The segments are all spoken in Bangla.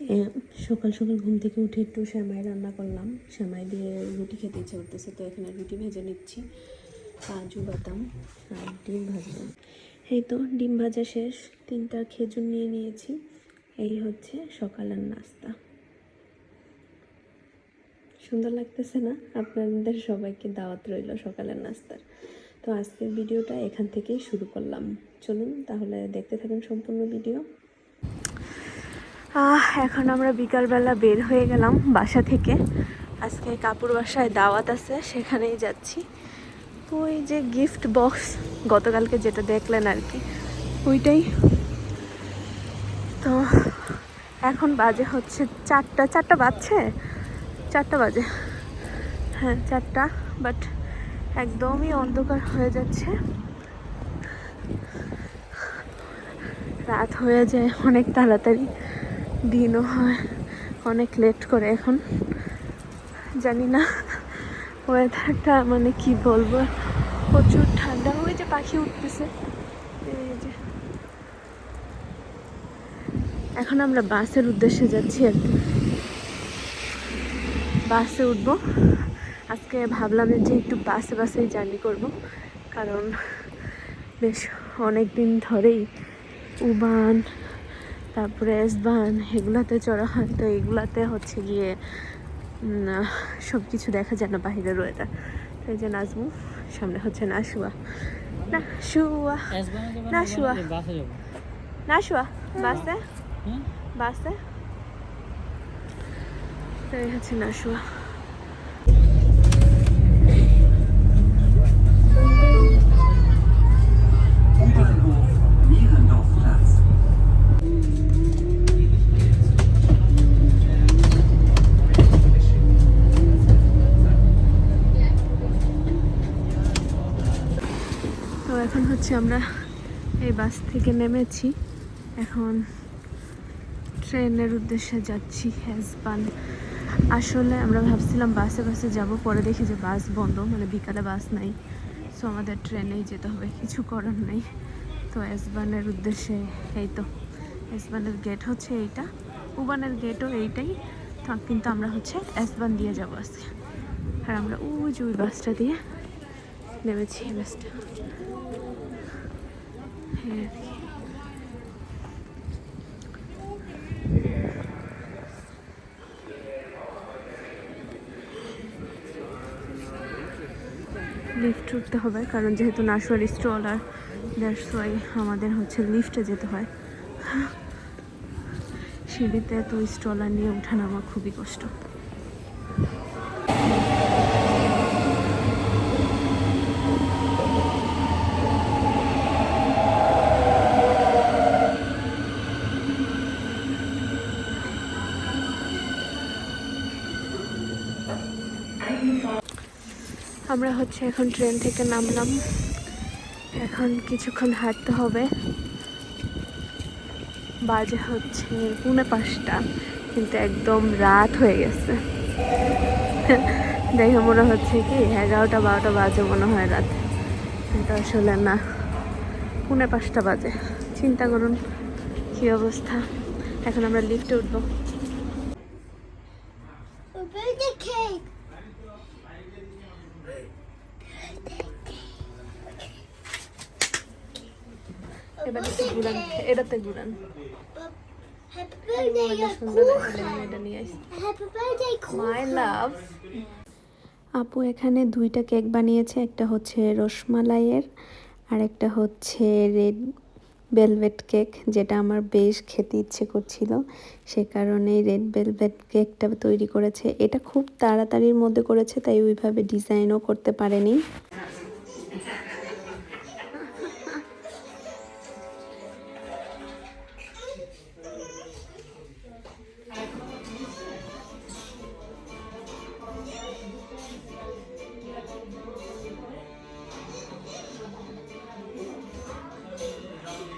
এ, সকাল সকাল ঘুম থেকে উঠে একটু শ্যামাই রান্না করলাম। শ্যামাই দিয়ে রুটি খেতে ইচ্ছে করতেছে তো এখানে রুটি ভেজে নিচ্ছি। কাজু বাদাম আর ডিম ভাজবো। এই তো ডিম ভাজা শেষ। তিনটা খেজুর নিয়ে নিয়েছি। এই হচ্ছে সকালের নাস্তা। সুন্দর লাগতেছে না? আপনাদের সবাইকে দাওয়াত রইল সকালের নাস্তার। তো আজকের ভিডিওটা এখান থেকেই শুরু করলাম। চলুন তাহলে দেখতে থাকুন সম্পূর্ণ ভিডিও। এখন আমরা বিকালবেলা বের হয়ে গেলাম বাসা থেকে। আজকে কাপুর বাসায় দাওয়াত আছে, সেখানেই যাচ্ছি। ওই যে গিফট বক্স গতকালকে যেটা দেখলেন আর কি, ওইটাই। তো এখন বাজে হচ্ছে চারটা চারটা বাজছে? চারটা বাজে। হ্যাঁ চারটা বাট একদমই অন্ধকার হয়ে যাচ্ছে। রাত হয়ে যায় অনেক তাড়াতাড়ি। দিনও হয়। অনেক লেট করে এখন। জানি না ওয়েদারটা মানে কি বলব? প্রচুর ঠান্ডা। ওই যে পাখি উঠতেছে। এই যে। এখন আমরা বাসের উদ্দেশ্যে যাচ্ছি আর কি। বাসে উঠবো। আজকে ভাবলাম যে একটু বাসে বাসেই জার্নি করব। কারণ বেশ অনেক দিন ধরেই উবান তারপরে এসবান এগুলাতে চড়া হয়। তো এগুলাতে হচ্ছে গিয়ে সব কিছু দেখা যায় না বাহিরের ওয়েদার তো এই যে নাজমু সামনে হচ্ছে নাশুয়া না শুয়া না শুয়া না শুয়া নাশুয়া বাসে হুম? বাসে? তো এই হচ্ছে নাশুয়া হচ্ছে আমরা এই বাস থেকে নেমেছি। এখন ট্রেনের উদ্দেশ্যে যাচ্ছি হ্যাজবান আসলে আমরা ভাবছিলাম বাসে বাসে যাব, পরে দেখি যে বাস বন্ধ মানে বিকালে বাস নাই। সো আমাদের ট্রেনেই যেতে হবে, কিছু করার নেই। তো এসবানের উদ্দেশ্যে এই তো এসবানের গেট হচ্ছে এইটা, উবানের গেটও এইটাই। কিন্তু আমরা হচ্ছে এসবান দিয়ে যাব আজকে। আর আমরা ওই যে ওই বাসটা দিয়ে নেমেছি বাসটা হ্যাঁ। লিফট উঠতে হবে, কারণ যেহেতু নাশোয়ার স্ট্রলার দ্যাটস ওয়াই আমাদের হচ্ছে লিফটে যেতে হয়। সিঁড়িতে তো স্ট্রলার নিয়ে ওঠানামা খুবই কষ্ট। আমরা হচ্ছে এখন ট্রেন থেকে নামলাম। এখন কিছুক্ষণ হাঁটতে হবে। বাজে হচ্ছে পুনে পাঁচটা, কিন্তু একদম রাত হয়ে গেছে। দেখে মনে হচ্ছে কি, এগারোটা, বারোটা বাজে মনে হয় রাত। কিন্তু আসলে না, পুনে পাঁচটা বাজে। চিন্তা করুন, কী অবস্থা? এখন আমরা লিফটে উঠবো। এবারে ঘুরান এটাতে ঘুরান মাই লাভ আপু। এখানে দুইটা কেক বানিয়েছে একটা হচ্ছে রসমালাইয়ের আর একটা হচ্ছে রেড ভেলভেট কেক যেটা আমার বেশ খেতে ইচ্ছে করছিল। সে কারণে রেড ভেলভেট কেকটা তৈরি করেছে। এটা খুব তাড়াতাড়ির মধ্যে করেছে তাই ওইভাবে ডিজাইনও করতে পারেনি।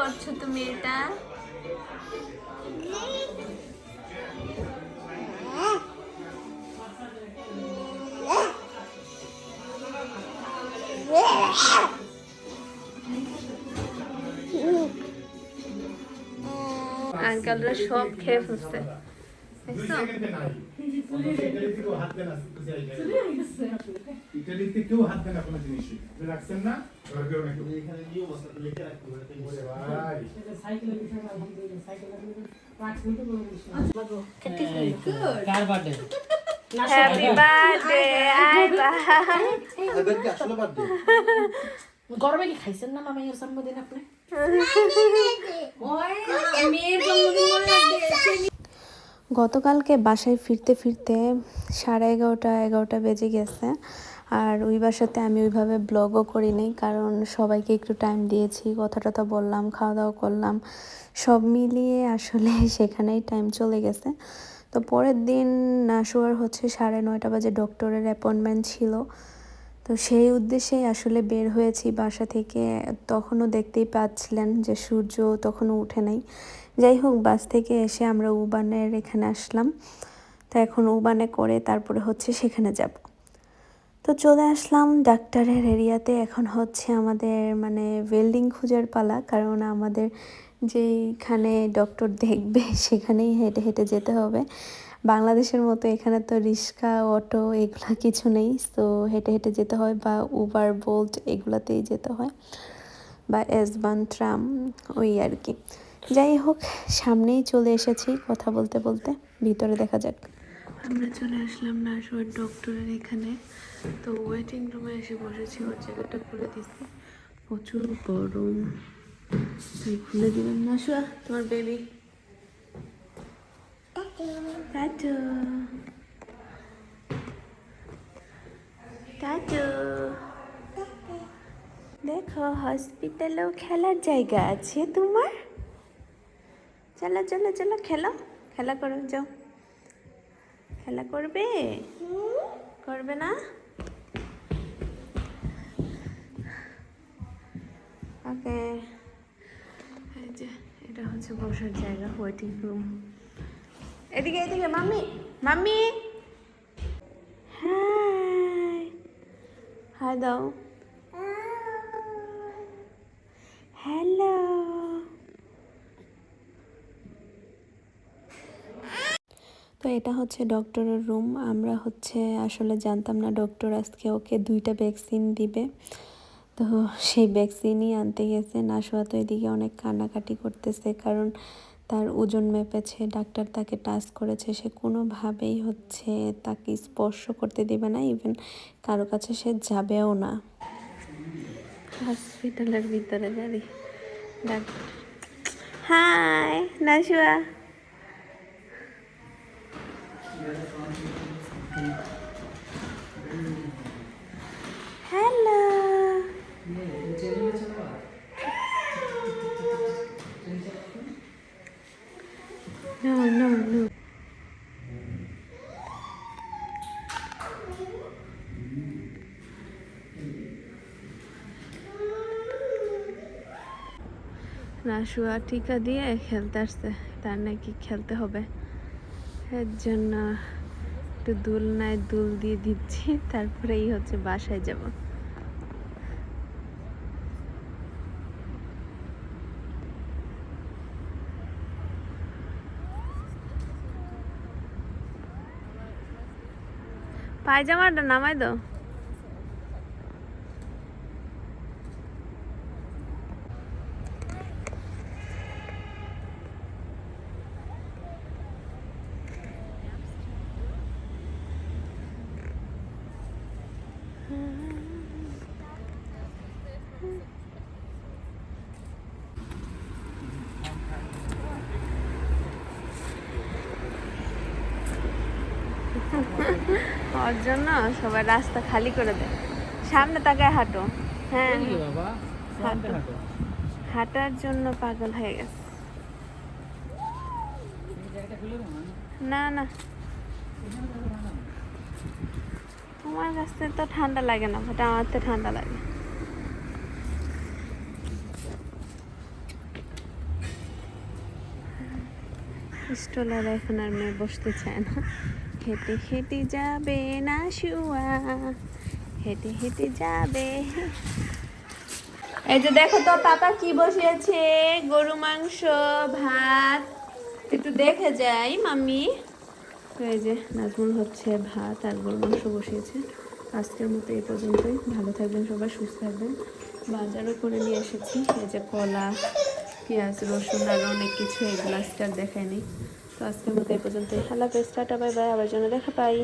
করছ তুমি এটা? আঙ্কালরা সব খেয়ে ফেলছে। কার বার্থডে হ্যাপি বার্থডে আই বাই আসলে গরমে কি খাইছেন না মামাইয়ের জন্মদিন আপনি? মেয়ের জন্মদিন। রাখবে গতকালকে বাসায় ফিরতে ফিরতে সাড়ে এগারোটা এগারোটা বেজে গেছে। আর ওই বাসাতে আমি ওইভাবে ব্লগও করিনি, কারণ সবাইকে একটু টাইম দিয়েছি কথা টথা বললাম খাওয়া দাওয়া করলাম। সব মিলিয়ে আসলে সেখানেই টাইম চলে গেছে। তো পরের দিন নাশুয়ার হচ্ছে সাড়ে নয়টা বাজে ডক্টরের অ্যাপয়েন্টমেন্ট ছিল। তো সেই উদ্দেশ্যেই আসলে বের হয়েছি বাসা থেকে। তখনও দেখতেই পাচ্ছিলেন যে সূর্য তখনও উঠে নাই। যাই হোক, বাস থেকে এসে আমরা উবানের এখানে আসলাম। তো এখন উবানে করে তারপরে হচ্ছে সেখানে যাব। তো চলে আসলাম ডাক্তারের এরিয়াতে। এখন হচ্ছে আমাদের মানে ওয়েল্ডিং খোঁজার পালা, কারণ আমাদের যেইখানে ডক্টর দেখবে সেখানেই হেঁটে হেঁটে যেতে হবে। বাংলাদেশের মতো এখানে তো রিক্সা, অটো এগুলা কিছু নেই, তো হেঁটে হেঁটে যেতে হয় বা উবার, বোল্ট এগুলাতেই যেতে হয়। বা এসবান ট্রাম ওই আর কি। যাই হোক, সামনেই চলে এসেছি কথা বলতে বলতে। ভিতরে দেখা যাক। আমরা চলে আসলাম না নার্সওয়ার ডক্টরের এখানে। তো ওয়েটিং রুমে এসে বসেছি, ওর জায়গাটা খুলে দিচ্ছি। প্রচুর গরম। খুলে দিলাম। নাশুয়া তোমার বেবি টাটু টাটু দেখো হসপিটালেও খেলার জায়গা আছে তোমার? চলো চলো চলো খেলো। খেলা করো যাও। খেলা করবে? করবে না? ওকে। এই যে এটা হচ্ছে বসার জায়গা ওয়েটিং রুম এদিকে এদিকে মাম্মি মাম্মি। হ্যাঁ। হাই দাও হ্যালো তো এটা হচ্ছে ডক্টরের রুম আমরা হচ্ছে আসলে জানতাম না ডক্টর আজকে ওকে দুইটা ভ্যাকসিন দিবে। তো সেই ভ্যাকসিনই আনতে গেছে। নাশোয়া তো এদিকে অনেক কান্নাকাটি করতেছে কারণ তার ওজন মেপেছে, ডাক্তার তাকে টাচ করেছে। সে কোনোভাবেই হচ্ছে তাকে স্পর্শ করতে দেবে না। ইভেন কারও কাছে সে যাবেও না। হসপিটালের ভিতরে গাড়ি ডাক্তার। হাই নাশুয়া হ্যালো No, no, no. নাশুয়া টিকা দিয়ে খেলতে আসছে। তার নাকি খেলতে হবে। এর জন্য একটু দুল নাই, দুল দিয়ে দিচ্ছি, তারপরেই হচ্ছে বাসায় যাব। পায়জামাটা নামাই দাও। ওর জন্য সবাই রাস্তা খালি করে দেয়। সামনে তাকায় হাঁটো। হ্যাঁ হাঁটো। হাঁটার জন্য পাগল হয়ে গেছে। না? না তোমার কাছে তো ঠান্ডা লাগে না বাট আমার তো ঠান্ডা লাগে। স্টলার এখন আর মেয়ে বসতে চায় না। হেঁটে হেঁটে যাবে না শুয়া। হেঁটে হেঁটে যাবে। এই যে দেখো তো তাতা কি বসিয়েছে? গরু, মাংস, ভাত। একটু দেখে যাই, মাম্মি। তো এই যে নাজমুল হচ্ছে ভাত আর গরু, মাংস বসিয়েছে। আজকের মতো এই পর্যন্তই। ভালো থাকবেন সবাই, সুস্থ থাকবেন। বাজারও করে নিয়ে এসেছি। এই যে কলা, পেঁয়াজ, রসুন আরও অনেক কিছু। এগুলো গ্লাসটা দেখায়নি তো আজকের মতো এই পর্যন্তই। আল্লাহ হাফেজ টাটা বাই বাই আবার জন্য দেখা পাই